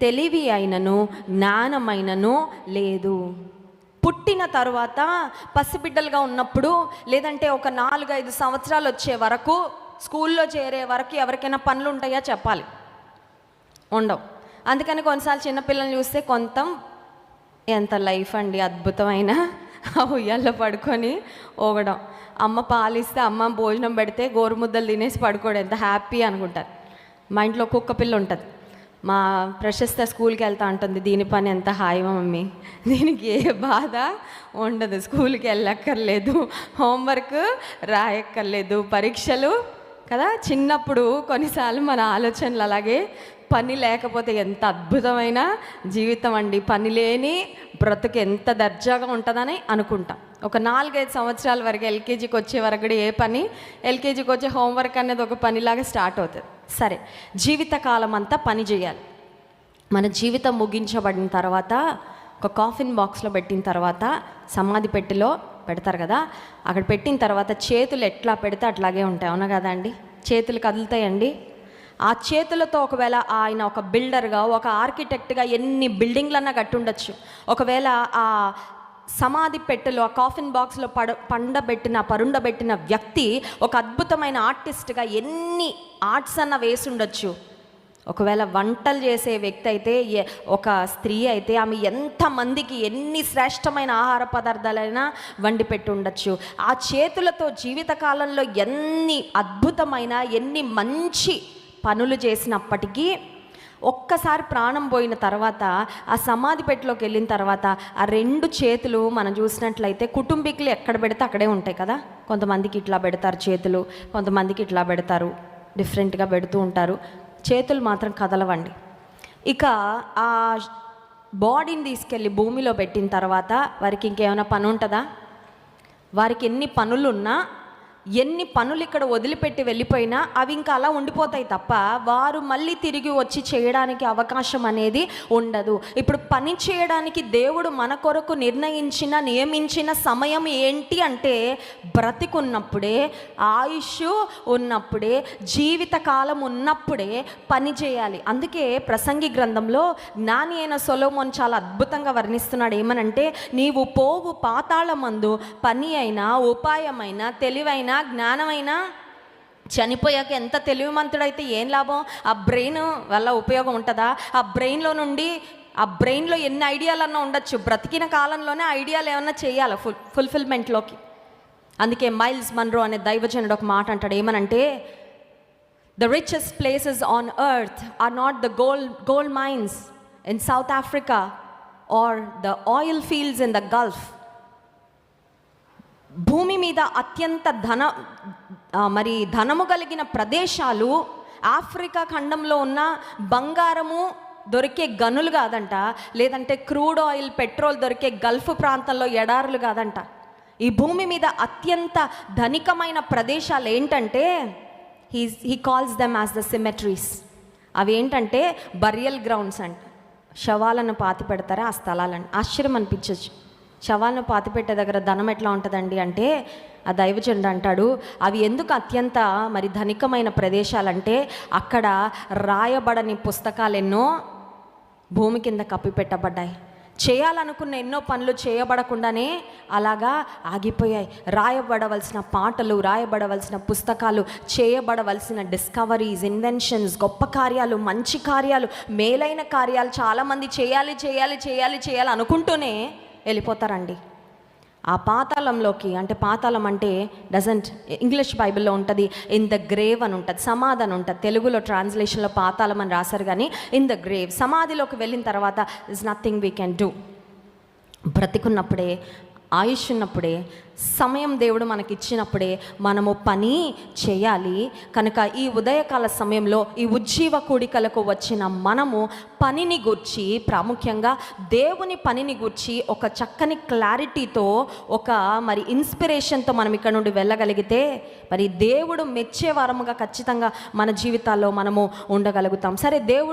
తెలివి అయినను జ్ఞానమైనను లేదు. పుట్టిన తర్వాత పసిబిడ్డలుగా ఉన్నప్పుడు లేదంటే ఒక నాలుగైదు సంవత్సరాలు వచ్చే వరకు స్కూల్లో చేరే వరకు ఎవరికైనా పనులు ఉంటాయా చెప్పాలి. ఉండవు. అందుకని కొన్నిసార్లు చిన్నపిల్లల్ని చూస్తే కొంత ఎంత లైఫ్ అండి అద్భుతమైన ఆ ఉయ్యాల్లో పడుకొని ఓగడం. అమ్మ పాలిస్తే అమ్మ భోజనం పెడితే గోరుముద్దలు తినేసి పడుకోవడం ఎంత హ్యాపీ అనుకుంటారు. మా ఇంట్లో కుక్క పిల్ల ఉంటుంది. మా ప్రశస్త స్కూల్కి వెళ్తా ఉంటుంది దీని పని ఎంత హాయి మమ్మీ? దీనికి ఏ బాధ ఉండదు స్కూల్కి వెళ్ళక్కర్లేదు హోంవర్క్ రాయక్కర్లేదు పరీక్షలు కదా? చిన్నప్పుడు కొన్నిసార్లు మన ఆలోచనలు అలాగే పని లేకపోతే ఎంత అద్భుతమైన జీవితం అండి. పని లేని బ్రతుకు ఎంత దర్జాగా ఉంటుందని అనుకుంటాం. ఒక నాలుగైదు సంవత్సరాల వరకు ఎల్కేజీకి వచ్చే వరకు కూడా ఏ పని ఎల్కేజీకి వచ్చే హోంవర్క్ అనేది ఒక పనిలాగా స్టార్ట్ అవుతుంది. సరే జీవితకాలం అంతా పని చేయాలి. మన జీవితం ముగించబడిన తర్వాత ఒక కాఫిన్ బాక్స్లో పెట్టిన తర్వాత సమాధి పెట్టెలో పెడతారు కదా అక్కడ పెట్టిన తర్వాత చేతులు ఎట్లా పెడితే అట్లాగే ఉంటాయి. అవునా కదా అండి? చేతులు కదులుతాయండి. ఆ చేతులతో ఒకవేళ ఆయన ఒక బిల్డర్గా ఒక ఆర్కిటెక్ట్గా ఎన్ని బిల్డింగ్లన్నా కట్టుండొచ్చు ఒకవేళ ఆ సమాధి పెట్టెలో ఆ కాఫిన్ బాక్స్లో పడ పండబెట్టిన పరుండబెట్టిన వ్యక్తి ఒక అద్భుతమైన ఆర్టిస్ట్గా ఎన్ని ఆర్ట్స్ అన్న వేసుండొచ్చు. ఒకవేళ వంటలు చేసే వ్యక్తి అయితే ఒక స్త్రీ అయితే ఆమె ఎంతమందికి ఎన్ని శ్రేష్టమైన ఆహార పదార్థాలైనా వండి పెట్టి ఉండొచ్చు ఆ చేతులతో జీవితకాలంలో ఎన్ని అద్భుతమైన ఎన్ని మంచి పనులు చేసినప్పటికీ ఒక్కసారి ప్రాణం పోయిన తర్వాత ఆ సమాధి పెట్టెలోకి వెళ్ళిన తర్వాత ఆ రెండు చేతులు మనం చూసినట్లయితే కుటుంబీకులు ఎక్కడ పెడితే అక్కడే ఉంటాయి కదా? కొంతమందికి ఇట్లా పెడతారు చేతులు కొంతమందికి ఇట్లా పెడతారు డిఫరెంట్గా పెడుతూ ఉంటారు. చేతులు మాత్రం కదలవండి. ఇక ఆ బాడీని తీసుకెళ్ళి భూమిలో పెట్టిన తర్వాత వారికి ఇంకేమైనా పని ఉంటుందా? వారికి ఎన్ని పనులున్నా ఎన్ని పనులు ఇక్కడ వదిలిపెట్టి వెళ్ళిపోయినా అవి ఇంకా అలా ఉండిపోతాయి తప్ప వారు మళ్ళీ తిరిగి వచ్చి చేయడానికి అవకాశం అనేది ఉండదు. ఇప్పుడు పని చేయడానికి దేవుడు మన కొరకు నిర్ణయించిన నియమించిన సమయం ఏంటి అంటే బ్రతికున్నప్పుడే ఆయుష్ ఉన్నప్పుడే జీవిత కాలం ఉన్నప్పుడే పని చేయాలి. అందుకే ప్రసంగి గ్రంథంలో జ్ఞాని అయిన సొలోమోన్ చాలా అద్భుతంగా వర్ణిస్తున్నాడు. ఏమనంటే నీవు పోవు పాతాళమందు పని అయినా ఉపాయమైన తెలివైన జ్ఞానమైన చనిపోయాక ఎంత తెలివిమంతుడైతే ఏం లాభం? ఆ బ్రెయిన్ వల్ల ఉపయోగం ఉంటుందా? ఆ బ్రెయిన్లో నుండి ఆ బ్రెయిన్లో ఎన్ని ఐడియాలన్నా ఉండొచ్చు. బ్రతికిన కాలంలోనే ఐడియాలు ఏమన్నా చేయాలి ఫుల్ ఫుల్ఫిల్మెంట్లోకి. అందుకే మైల్స్ మన్రో అనే దైవజనుడు ఒక మాట అంటాడు. ఏమనంటే the richest places on earth are not the gold gold mines in South Africa are the oil fields in the Gulf భూమి మీద అత్యంత ధన మరి ధనము కలిగిన ప్రదేశాలు ఆఫ్రికా ఖండంలో ఉన్న బంగారము దొరికే గనులు కాదంట లేదంటే క్రూడ్ ఆయిల్ పెట్రోల్ దొరికే గల్ఫ్ ప్రాంతంలో ఎడారులు కాదంట. ఈ భూమి మీద అత్యంత ధనికమైన ప్రదేశాలు ఏంటంటే he he calls them as the cemeteries అవి ఏంటంటే బరియల్ గ్రౌండ్స్ అంట. శవాలను పాతి పెడతారా? ఆ స్థలాలను. ఆశ్చర్యం అనిపించవచ్చు శవాలను పాతిపెట్టే దగ్గర ధనం ఎట్లా ఉంటుందండి అంటే ఆ దైవజనుడు అంటాడు అవి ఎందుకు అత్యంత మరి ధనికమైన ప్రదేశాలంటే అక్కడ రాయబడని పుస్తకాలు ఎన్నో భూమి కింద కప్పిపెట్టబడ్డాయి చేయాలనుకున్న ఎన్నో పనులు చేయబడకుండానే అలాగా ఆగిపోయాయి. రాయబడవలసిన పాటలు రాయబడవలసిన పుస్తకాలు చేయబడవలసిన డిస్కవరీస్ ఇన్వెన్షన్స్ గొప్ప కార్యాలు మంచి కార్యాలు మేలైన కార్యాలు చాలామంది చేయాలి చేయాలి చేయాలి చేయాలి అనుకుంటూనే వెళ్ళిపోతారండి. ఆ పాతాళంలోకి అంటే పాతాళం అంటే డజంట్ ఇంగ్లీష్ బైబిల్లో ఉంటుంది ఇన్ ద గ్రేవ్ అని ఉంటుంది సమాధి అని ఉంటుంది. తెలుగులో ట్రాన్స్లేషన్లో పాతాళం అని రాశారు కానీ ఇన్ ద గ్రేవ్ సమాధిలోకి వెళ్ళిన తర్వాత is nothing we can do బ్రతికున్నప్పుడే ఆయుష్ ఉన్నప్పుడే సమయం దేవుడు మనకి ఇచ్చినప్పుడే మనము పని చేయాలి. కనుక ఈ ఉదయకాల సమయంలో ఈ ఉజ్జీవ కూడికలకు వచ్చిన మనము పనిని గూర్చి ప్రాముఖ్యంగా దేవుని పనిని గూర్చి ఒక చక్కని క్లారిటీతో ఒక మరి ఇన్స్పిరేషన్తో మనం ఇక్కడ నుండి వెళ్ళగలిగితే మరి దేవుడు మెచ్చే వారముగా ఖచ్చితంగా మన జీవితాల్లో మనము ఉండగలుగుతాం. సరే దేవుడు